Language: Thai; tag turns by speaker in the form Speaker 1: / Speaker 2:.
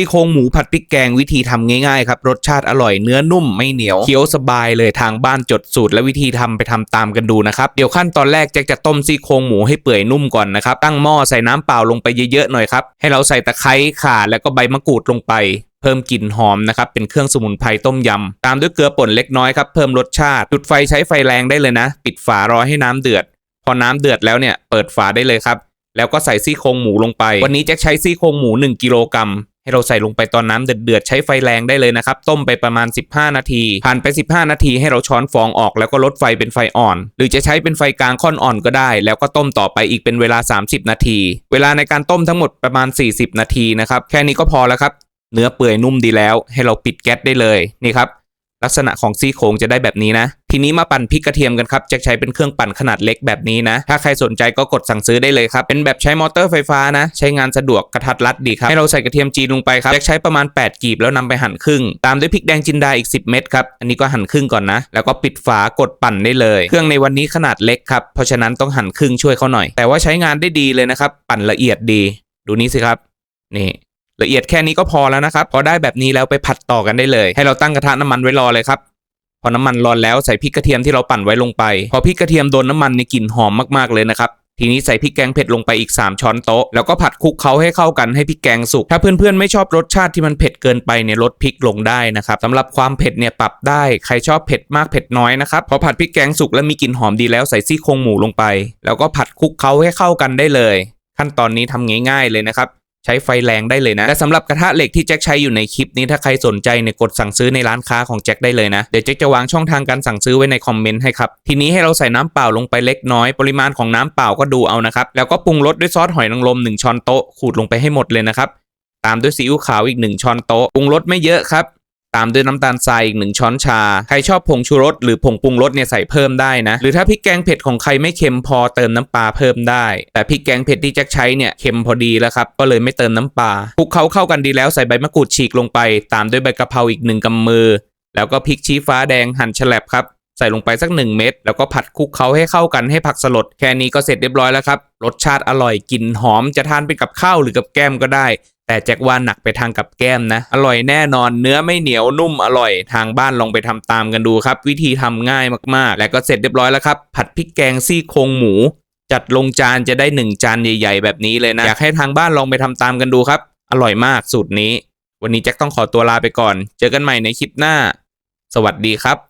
Speaker 1: ซี่โครงหมูผัดพริกแกงวิธีทำง่ายๆครับรสชาติอร่อยเนื้อนุ่มไม่เหนียวเคี้ยวสบายเลยทางบ้านจดสูตรและวิธีทำไปทำตามกันดูนะครับเดี๋ยวขั้นตอนแรกแจ็คจะต้มซี่โครงหมูให้เปื่อยนุ่มก่อนนะครับตั้งหม้อใส่น้ำเปล่าลงไปเยอะๆหน่อยครับให้เราใส่ตะไคร้ข่าแล้วก็ใบมะกรูดลงไปเพิ่มกลิ่นหอมนะครับเป็นเครื่องสมุนไพรต้มยำ ตามด้วยเกลือป่นเล็กน้อยครับเพิ่มรสชาติ จุดไฟใช้ไฟแรงได้เลยนะ ปิดฝารอให้น้ำเดือด พอน้ำเดือดแล้วเนี่ยเปิดฝาได้เลยครับ แล้วก็ใส่ซี่โครงหมูลงไป วันนี้แจ็คใช้ซี่โครงหมู 1 กิโลกรัม ให้เราใส่ลงไปตอนน้ำเดือดๆใช้ไฟแรงได้เลยนะครับ ต้มไปประมาณ 15 นาที ผ่านไป 15 นาทีให้เราช้อนฟองออกแล้วก็ลดไฟเป็นไฟอ่อน หรือจะใช้เป็นไฟกลางค่อนอ่อนก็ได้ แล้วก็ต้มต่อไปอีกเป็นเวลา 30 นาที เวลาในการต้มทั้งหมดประมาณ 40 นาทีนะครับ แค่นี้ก็พอแล้วครับเนื้อเปื่อยนุ่มดีแล้ว ให้เราปิดแก๊สได้เลยนี่ครับ ลักษณะของซี่โครงจะได้แบบนี้นะ ทีนี้มาปั่นพริกกระเทียมกันครับ จะใช้เป็นเครื่องปั่นขนาดเล็กแบบนี้นะ ถ้าใครสนใจก็กดสั่งซื้อได้เลยครับ เป็นแบบใช้มอเตอร์ไฟฟ้านะ ใช้งานสะดวกกระทัดรัดดีครับ ให้เราใส่กระเทียมจีนลงไปครับจะใช้ประมาณ 8 กีบแล้วนำไปหั่นครึ่ง ตามด้วยพริกแดงจินดาอีก 10 เม็ดครับ อันนี้ก็หั่นครึ่งก่อนนะ แล้วก็ปิดฝากดปั่นได้เลย เครื่องในวันนี้ขนาดเล็กครับ เพราะฉะนั้นต้องหั่นครึ่งช่วยเขาหน่อย แต่ว่าใช้งานได้ดีเลยนะครับ ปั่นละเอียดดี ดูนี้สิครับ นี่ ละเอียดแค่นี้ก็พอแล้วนะครับ พอได้แบบนี้แล้วไปผัดต่อกันได้เลย ให้เราตั้งกระทะน้ำมันไว้รอเลยครับพอน้ำมันร้อนแล้วใส่พริกกระเทียมที่เราปั่นไว้ลงไป พอพริกกระเทียมโดนน้ำมันในกลิ่นหอมมากๆเลยนะครับทีนี้ใส่พริกแกงเผ็ดลงไปอีก 3 ช้อนโต๊ะ แล้วก็ผัดคลุกเคล้าให้เข้ากันให้พริกแกงสุก ถ้าเพื่อนๆไม่ชอบรสชาติที่มันเผ็ดเกินไปเนี่ยลดพริกลงได้นะครับสำหรับความเผ็ดเนี่ยปรับได้ ใครชอบเผ็ดมากเผ็ดน้อยนะครับ พอผัดพริกแกงสุกแล้วมีกลิ่นหอมดีแล้วใส่ซี่โครงหมูลงไป แล้วก็ผัดคลุกเคล้าให้เข้ากันได้เลย ขั้นตอนนี้ทำง่ายๆเลยนะครับ ช้ไฟแรงได้เลยนะ และสำหรับกระทะเหล็กที่แจ็คใช้อยู่ในคลิปนี้ถ้าใครสนใจเนี่ยกดสั่งซื้อในร้านค้าของแจ็คได้เลยนะ เดี๋ยวแจ็คจะวางช่องทางการสั่งซื้อไว้ในคอมเมนต์ให้ครับ ทีนี้ให้เราใส่น้ำเปล่าลงไปเล็กน้อย ปริมาณของน้ำเปล่าก็ดูเอานะครับ แล้วก็ปรุงรสด้วยซอสหอยนางรม1ช้อนโต๊ะขูดลงไปให้หมดเลยนะครับ ตามด้วยซีอิ๊วขาวอีก 1ช้อนโต๊ะปรุงรสไม่เยอะครับามด้วยน้ำตาลทรายอีกหนึ่งช้อนชา ใครชอบผงชูรสหรือผงปรุงรสเนี่ยใส่เพิ่มได้นะ หรือถ้าพริกแกงเผ็ดของใครไม่เค็มพอเติมน้ำปลาเพิ่มได้ แต่พริกแกงเผ็ดที่แจ็คใช้เนี่ยเค็มพอดีแล้วครับ ก็เลยไม่เติมน้ำปลาคลุกเคล้าเข้ากันดีแล้วใส่ใบมะกรูดฉีกลงไป ตามด้วยใบกะเพราอีกหนึ่งกำมือ แล้วก็พริกชี้ฟ้าแดงหั่นฉลับครับใส่ลงไปสัก 1 เม็ดแล้วก็ผัดคลุกเคล้าให้เข้ากันให้ผักสลด แค่นี้ก็เสร็จเรียบร้อยแล้วครับ รสชาติอร่อยกลิ่นหอมจะทานเป็นกับข้าวหรือกับแก้มก็ได้ แต่แจ็คว่าหนักไปทางกับแก้มนะ อร่อยแน่นอนเนื้อไม่เหนียวนุ่มอร่อยทางบ้านลองไปทำตามกันดูครับ วิธีทำง่ายมากๆ และก็เสร็จเรียบร้อยแล้วครับ ผัดพริกแกงซี่โครงหมู จัดลงจานจะได้หนึ่งจานใหญ่ ๆ แบบนี้เลยนะ อยากให้ทางบ้านลองไปทำตามกันดูครับ อร่อยมากสูตรนี้ วันนี้แจ็คต้องขอตัวลาไปก่อน เจอกันใหม่ในคลิปหน้า สวัสดีครับ